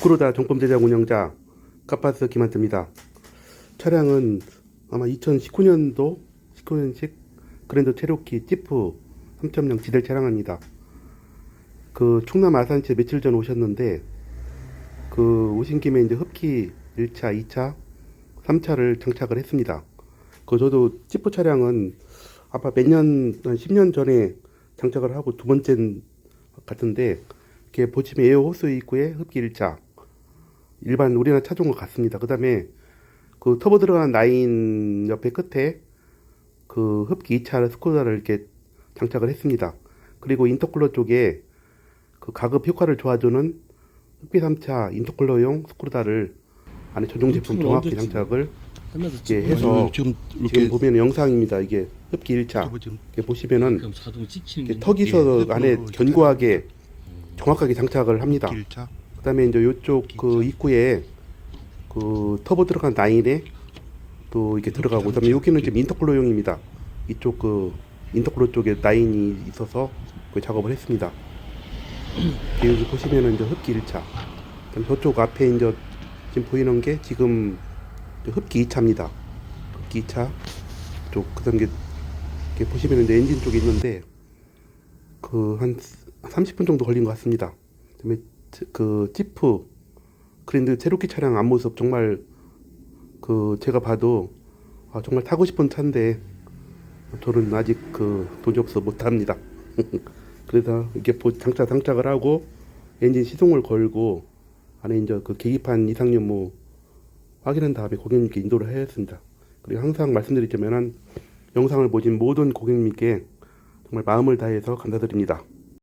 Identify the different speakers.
Speaker 1: 스크로다 정품 제작 운영자 카파스 김한태입니다. 차량은 아마 2019년도 19년식 그랜드 체로키 지프 3.0 디젤 차량입니다. 그 충남 아산시에 며칠 전 오셨는데 그 오신 김에 이제 흡기 1차, 2차, 3차를 장착을 했습니다. 그 저도 지프 차량은 아마 몇 년, 한 10년 전에 장착을 하고 두 번째 같은데 이렇게 보시면 에어 호스 입구에 흡기 1차 일반 우리나라 차종과 같습니다. 그 다음에 그 터보 들어가는 라인 옆에 끝에 그 흡기 2차 스코다를 이렇게 장착을 했습니다. 그리고 인터쿨러 쪽에 그 가급 효과를 도와주는 흡기 3차 인터쿨러용 스크루다를 안에 전용 제품 정확히 장착을 이렇게 해서
Speaker 2: 지금
Speaker 1: 지금
Speaker 2: 이렇게
Speaker 1: 보면 영상입니다. 이게 흡기 1차
Speaker 2: 저거 지금
Speaker 1: 이렇게 보시면은
Speaker 3: 그럼 자동 찍히는
Speaker 1: 이렇게
Speaker 3: 게
Speaker 1: 턱이 있어서
Speaker 2: 예,
Speaker 1: 안에 견고하게 정확하게 장착을 합니다. 그다음에 이제 요쪽 그 입구에 그 터보 들어간 라인에 또 이렇게 들어가고 그다음에 여기는 지금 인터쿨러용입니다. 이쪽 그 인터쿨러 쪽에 라인이 있어서 그 작업을 했습니다. 여기 보시면은 이제 흡기 1차. 그다음 저쪽 앞에 이제 지금 보이는 게 지금 흡기 2차입니다. 흡기 2차 쪽 그다음 게 이렇게 보시면 이제 엔진 쪽에 있는데 그 한 30분 정도 걸린 것 같습니다. 그다음에 지- 그 지프 그랜드 체로키 차량 앞모습 정말 그 제가 봐도 아, 정말 타고 싶은 차인데 저는 아직 그 돈이 없어 못 탑니다. 그래서 이렇게 보- 장착 장착을 하고 엔진 시동을 걸고 안에 이제 그 계기판 이상 유무 확인한 다음에 고객님께 인도를 해야 했습니다. 그리고 항상 말씀드리자면은 영상을 보신 모든 고객님께 정말 마음을 다해서 감사드립니다.